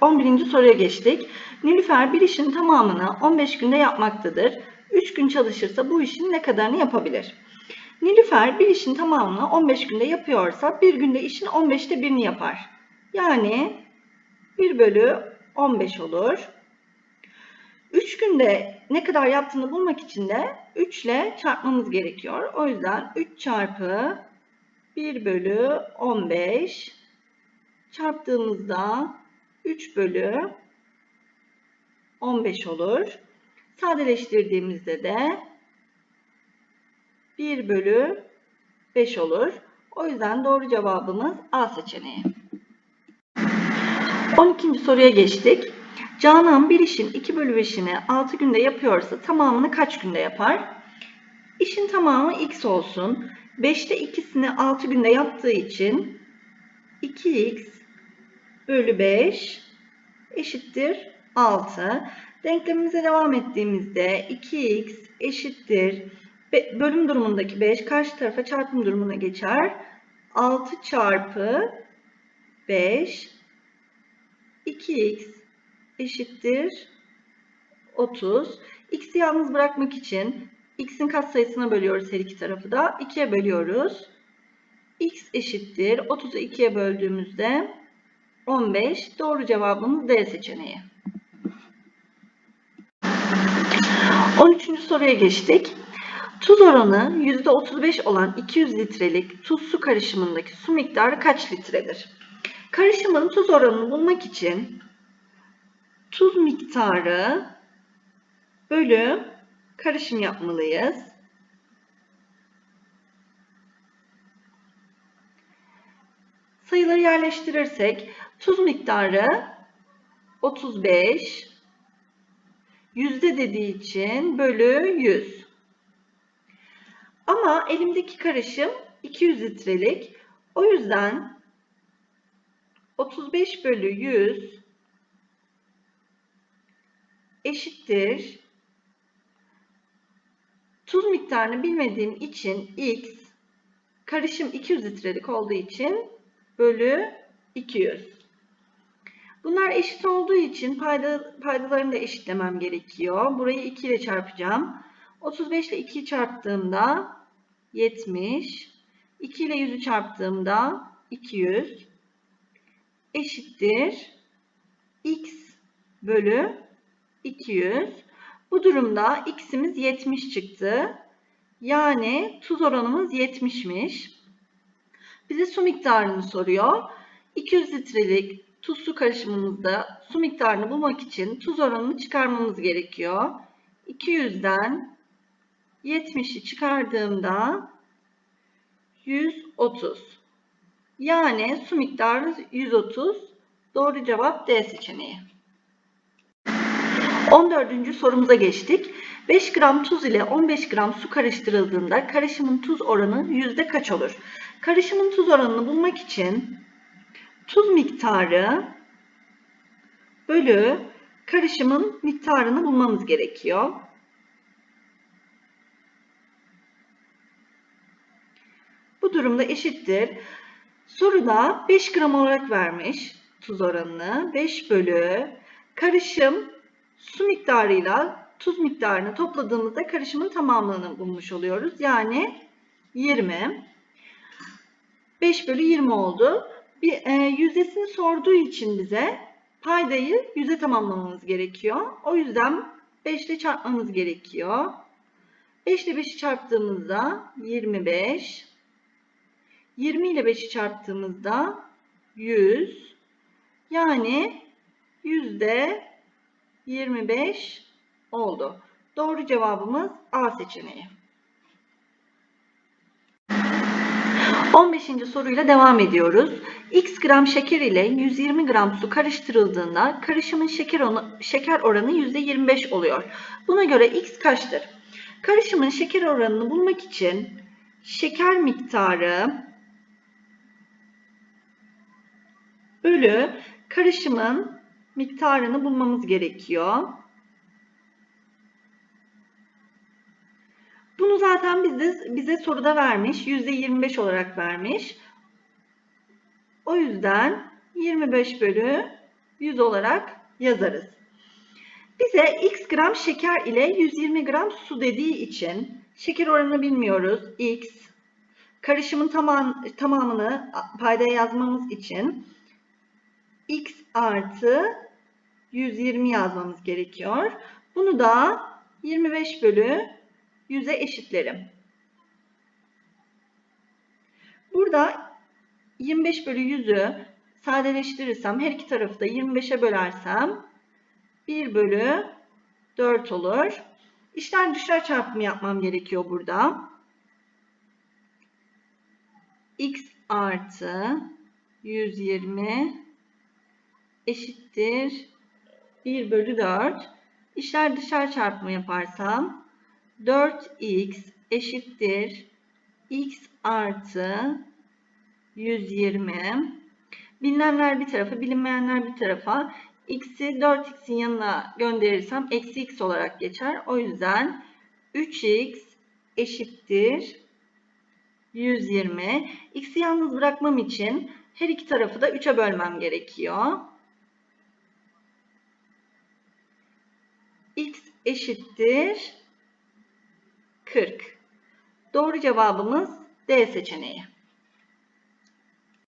11. soruya geçtik. Nilüfer bir işin tamamını 15 günde yapmaktadır. 3 gün çalışırsa bu işin ne kadarını yapabilir? Nilüfer bir işin tamamını 15 günde yapıyorsa bir günde işin 15'te birini yapar. Yani 1 bölü 15 olur. 3 günde ne kadar yaptığını bulmak için de 3 ile çarpmamız gerekiyor. O yüzden 3 çarpı 1 bölü 15 çarptığımızda 3 bölü 15 olur. Sadeleştirdiğimizde de 1 bölü 5 olur. O yüzden doğru cevabımız A seçeneği. 12. soruya geçtik. Canan bir işin 2 bölü 5'ini 6 günde yapıyorsa tamamını kaç günde yapar? İşin tamamı x olsun. 5'te ikisini 6 günde yaptığı için 2x bölü 5 eşittir 6. Denklemimize devam ettiğimizde 2x eşittir bölüm durumundaki 5 karşı tarafa çarpım durumuna geçer. 6 çarpı 5 2x eşittir 30. X'i yalnız bırakmak için x'in katsayısına bölüyoruz her iki tarafı da. 2'ye bölüyoruz. x eşittir 30'u 2'ye böldüğümüzde 15. Doğru cevabımız D seçeneği. 13. soruya geçtik. Tuz oranı %35 olan 200 litrelik tuz su karışımındaki su miktarı kaç litredir? Karışımın tuz oranını bulmak için tuz miktarı bölü karışım yapmalıyız. Sayıları yerleştirirsek tuz miktarı 35 yüzde dediği için bölü 100. Ama elimdeki karışım 200 litrelik. O yüzden 35 bölü 100 eşittir. Tuz miktarını bilmediğim için x karışım 200 litrelik olduğu için bölü 200. Bunlar eşit olduğu için payda, paydalarını da eşitlemem gerekiyor. Burayı 2 ile çarpacağım. 35 ile 2'yi çarptığımda 70. 2 ile 100'ü çarptığımda 200 eşittir x bölü 200. Bu durumda x'imiz 70 çıktı. Yani tuz oranımız 70'miş. Bize su miktarını soruyor. 200 litrelik tuz su karışımımızda su miktarını bulmak için tuz oranını çıkarmamız gerekiyor. 200'den 70'i çıkardığımda 130. Yani su miktarı 130. Doğru cevap D seçeneği. 14. sorumuza geçtik. 5 gram tuz ile 15 gram su karıştırıldığında karışımın tuz oranı yüzde kaç olur? Karışımın tuz oranını bulmak için tuz miktarı bölü karışımın miktarını bulmamız gerekiyor. Bu durumda eşittir. Soruda 5 gram olarak vermiş tuz oranını. 5 bölü karışım su miktarıyla tuz miktarını topladığımızda karışımın tamamını bulmuş oluyoruz. Yani 20. 5 bölü 20 oldu. Bir, e, yüzdesini sorduğu için bize paydayı yüze tamamlamamız gerekiyor. O yüzden 5 ile çarpmamız gerekiyor. 5 ile 5'i çarptığımızda 25. 20 ile 5'i çarptığımızda 100. Yani yüzde 25 oldu. Doğru cevabımız A seçeneği. 15. soruyla devam ediyoruz. X gram şeker ile 120 gram su karıştırıldığında karışımın şeker, onu, şeker oranı %25 oluyor. Buna göre X kaçtır? Karışımın şeker oranını bulmak için şeker miktarı bölü karışımın miktarını bulmamız gerekiyor. Bunu zaten bize, bize soruda vermiş. %25 olarak vermiş. O yüzden 25 bölü 100 olarak yazarız. Bize x gram şeker ile 120 gram su dediği için şeker oranını bilmiyoruz. x karışımın tamam, tamamını paydaya yazmamız için x artı 120 yazmamız gerekiyor. Bunu da 25 bölü 100'e eşitlerim. Burada 25 bölü 100'ü sadeleştirirsem her iki tarafı da 25'e bölersem 1 bölü 4 olur. İşler dışlar çarpımı yapmam gerekiyor burada. x artı 120 eşittir 1 bölü 4. İşler dışlar çarpımı yaparsam 4x eşittir x artı 120. Bilinenler bir tarafa, bilinmeyenler bir tarafa. x'i 4x'in yanına gönderirsem eksi x olarak geçer. O yüzden 3x eşittir 120. x'i yalnız bırakmam için her iki tarafı da 3'e bölmem gerekiyor. X eşittir 40. Doğru cevabımız D seçeneği.